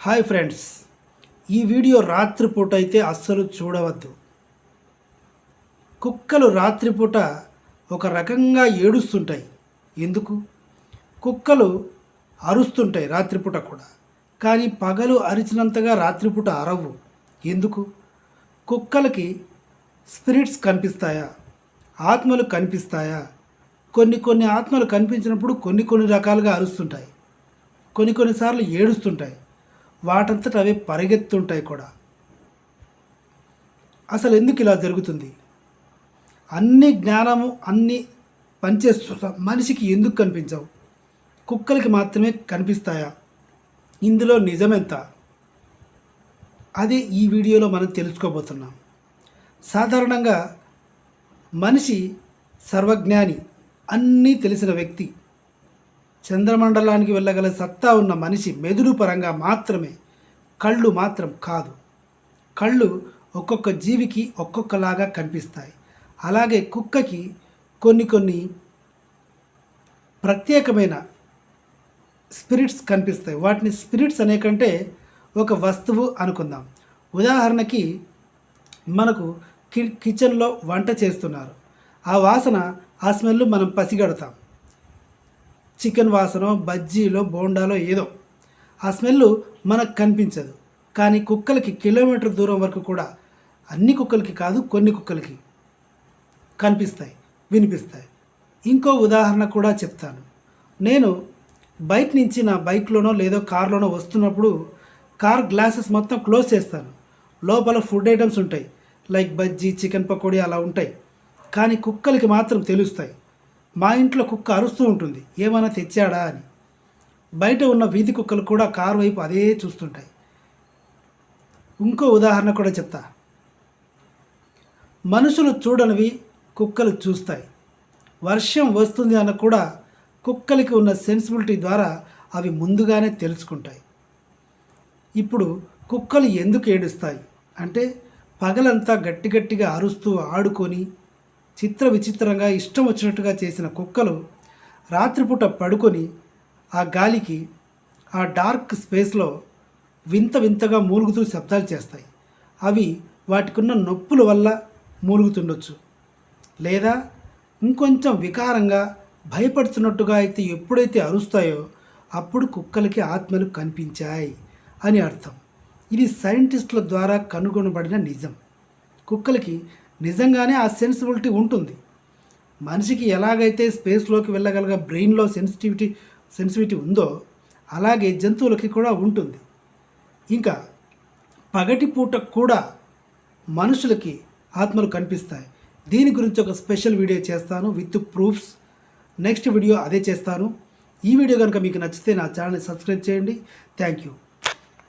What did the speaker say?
Hi friends ఈ video రాత్రిపూట అయితే అస్సలు చూడవద్దు. కుక్కలు రాత్రిపూట ఒక రకంగా ఏడుస్తుంటాయి. ఎందుకు? కుక్కలు అరుస్తుంటాయి రాత్రిపూట కూడా కానీ పగలు అరిచినంతగా రాత్రిపూట అరవు. ఎందుకు? కుక్కలకి స్పిరిట్స్ కనిపిస్తాయా? ఆత్మలు కనిపిస్తాయా? కొన్ని కొన్ని ఆత్మలు కనిపించినప్పుడు కొన్ని కొన్ని రకాలుగా అరుస్తుంటాయి. కొన్ని కొన్నిసార్లు ఏడుస్తుంటాయి. వాటంతట అవి పరిగెత్తుంటాయి కూడా. అసలు ఎందుకు ఇలా జరుగుతుంది? అన్ని జ్ఞానము అన్ని పనిచేస్తున్న మనిషికి ఎందుకు కనిపించవు? కుక్కలకి మాత్రమే కనిపిస్తాయా? ఇందులో నిజమెంత? అదే ఈ వీడియోలో మనం తెలుసుకోబోతున్నాం. సాధారణంగా మనిషి సర్వజ్ఞాని అన్నీ తెలిసిన వ్యక్తి చంద్రమండలానికి వెళ్ళగల సత్తా ఉన్న మనిషి మెదుడు పరంగా మాత్రమే కళ్ళు మాత్రం కాదు. కళ్ళు ఒక్కొక్క జీవికి ఒక్కొక్కలాగా కనిపిస్తాయి. అలాగే కుక్కకి కొన్ని కొన్ని ప్రత్యేకమైన స్పిరిట్స్ కనిపిస్తాయి. వాటిని స్పిరిట్స్ అనే కంటే ఒక వస్తువు అనుకుందాం. ఉదాహరణకి మనకు కి కిచెన్లో వంట చేస్తున్నారు. ఆ వాసన ఆ స్మెల్ మనం పసిగడతాం. చికెన్ వాసన బజ్జీలో బోండాలో ఏదో. ఆ స్మెల్ మనకు కనిపించదు. కానీ కుక్కలకి కిలోమీటర్ దూరం వరకు కూడా అన్ని కుక్కలకి కాదు కొన్ని కుక్కలకి కనిపిస్తాయి వినిపిస్తాయి. ఇంకో ఉదాహరణ కూడా చెప్తాను. నేను బైక్ నుంచి నా బైక్లోనో లేదో కార్లోనో వస్తున్నప్పుడు కార్ గ్లాసెస్ మొత్తం క్లోజ్ చేస్తాను. లోపల ఫుడ్ ఐటమ్స్ ఉంటాయి లైక్ బజ్జీ చికెన్ పకోడీ అలా ఉంటాయి. కానీ కుక్కలకి మాత్రం తెలుస్తాయి. మా ఇంట్లో కుక్క అరుస్తూ ఉంటుంది. ఏమైనా తెచ్చాడా అని. బయట ఉన్న వీధి కుక్కలు కూడా కారు వైపు అదే చూస్తుంటాయి. ఇంకో ఉదాహరణ కూడా చెప్తా. మనుషులు చూడనివి కుక్కలు చూస్తాయి. వర్షం వస్తుంది అన్న కూడా కుక్కలకి ఉన్న సెన్సిబిలిటీ ద్వారా అవి ముందుగానే తెలుసుకుంటాయి. ఇప్పుడు కుక్కలు ఎందుకు ఏడుస్తాయి? అంటే పగలంతా గట్టి గట్టిగా అరుస్తూ ఆడుకొని చిత్ర విచిత్రంగా ఇష్టం వచ్చినట్టుగా చేసిన కుక్కలు రాత్రిపూట పడుకొని ఆ గాలికి ఆ డార్క్ స్పేస్లో వింత వింతగా మూలుగుతూ శబ్దాలు చేస్తాయి. అవి వాటికున్న నొప్పుల వల్ల మూలుగుతుండొచ్చు. లేదా ఇంకొంచెం వికారంగా భయపడుతున్నట్టుగా అయితే ఎప్పుడైతే అరుస్తాయో అప్పుడు కుక్కలకి ఆత్మలు కనిపించాయి అని అర్థం. ఇది సైంటిస్టుల ద్వారా కనుగొనబడిన నిజం. కుక్కలకి నిజంగానే ఆ సెన్సిబిలిటీ ఉంటుంది. మనిషికి ఎలాగైతే స్పేస్లోకి వెళ్ళగలగ బ్రెయిన్లో సెన్సిటివిటీ సెన్సిటివిటీ ఉందో అలాగే జంతువులకి కూడా ఉంటుంది. ఇంకా పగటిపూట కూడా మనుషులకి ఆత్మలు కనిపిస్తాయి. దీని గురించి ఒక స్పెషల్ వీడియో చేస్తాను విత్ ప్రూఫ్స్ నెక్స్ట్ వీడియో అదే చేస్తాను. ఈ వీడియో కనుక మీకు నచ్చితే నా ఛానల్ని సబ్స్క్రైబ్ చేయండి. Thank you